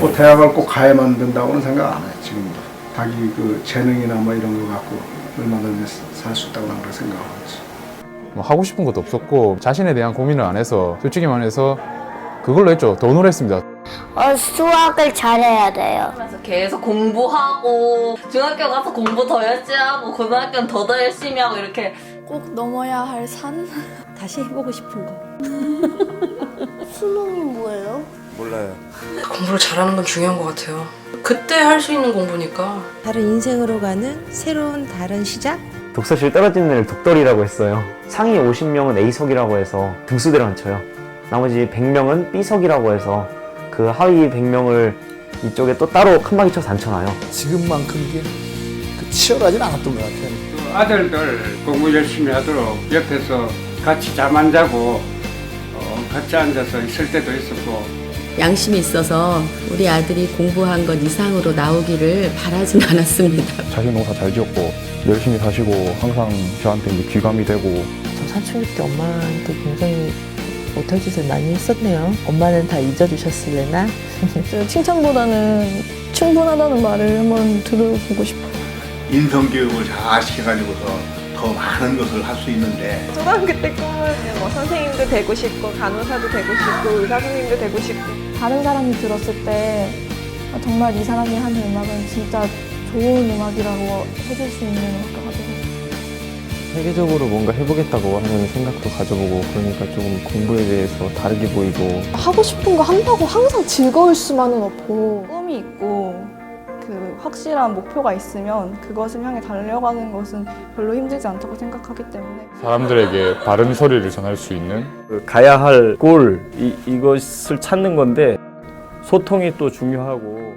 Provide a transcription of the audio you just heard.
뭐 대학을 꼭 가야만 된다고는 생각 안 해요 지금도 자기 그 재능이나 뭐 이런 거 갖고 얼마든지 살 수 있다고 나는 그렇게 생각하고 있어 뭐 하고 싶은 것도 없었고 자신에 대한 고민을 안 해서 솔직히 말해서 그걸로 했죠. 더 우울했습니다. 어, 수학을 잘해야 돼요. 그래서 계속 공부하고 중학교 가서 공부 더 열심히 하고 고등학교는 더 더 열심히 하고 이렇게 꼭 넘어야 할 산? 다시 해보고 싶은 거. 수능이 뭐예요? 공부를 잘하는 건 중요한 것 같아요. 그때 할 수 있는 공부니까. 다른 인생으로 가는 새로운 다른 시작? 독서실 떨어지는 애를 독돌이라고 했어요. 상위 50명은 A석이라고 해서 등수대로 앉혀요. 나머지 100명은 B석이라고 해서 그 하위 100명을 이쪽에 또 따로 칸막이 쳐서 앉혀놔요. 지금만큼 이게 그 치열하진 않았던 것 같아요. 그 아들들 공부 열심히 하도록 옆에서 같이 잠 안 자고 어, 같이 앉아서 있을 때도 있었고 양심이 있어서 우리 아들이 공부한 것 이상으로 나오기를 바라진 않았습니다. 자식 농사 잘 지었고 열심히 사시고 항상 저한테 이제 귀감이 되고 저 사춘기 때 엄마한테 굉장히 못할 짓을 많이 했었네요. 엄마는 다 잊어주셨을래나? 칭찬보다는 충분하다는 말을 한번 들어보고 싶어요. 인성교육을 잘 시켜가지고서 더 많은 것을 할 수 있는데. 초등학교 때 꿈은 뭐 선생님도 되고 싶고 간호사도 되고 싶고 의사 선생님도 되고 싶고. 다른 사람이 들었을 때 아, 정말 이 사람이 하는 음악은 진짜 좋은 음악이라고 해줄 수 있는 음악 같아요. 세계적으로 뭔가 해보겠다고 하는 생각도 가져보고 그러니까 조금 공부에 대해서 다르게 보이고. 하고 싶은 거 한다고 항상 즐거울 수만은 없고. 꿈이 있고 그 확실한 목표가 있으면 그것을 향해 달려가는 것은 별로 힘들지 않다고 생각하기 때문에. 사람들에게 바른 소리를 전할 수 있는? 가야 할골 이것을 찾는 건데 소통이 또 중요하고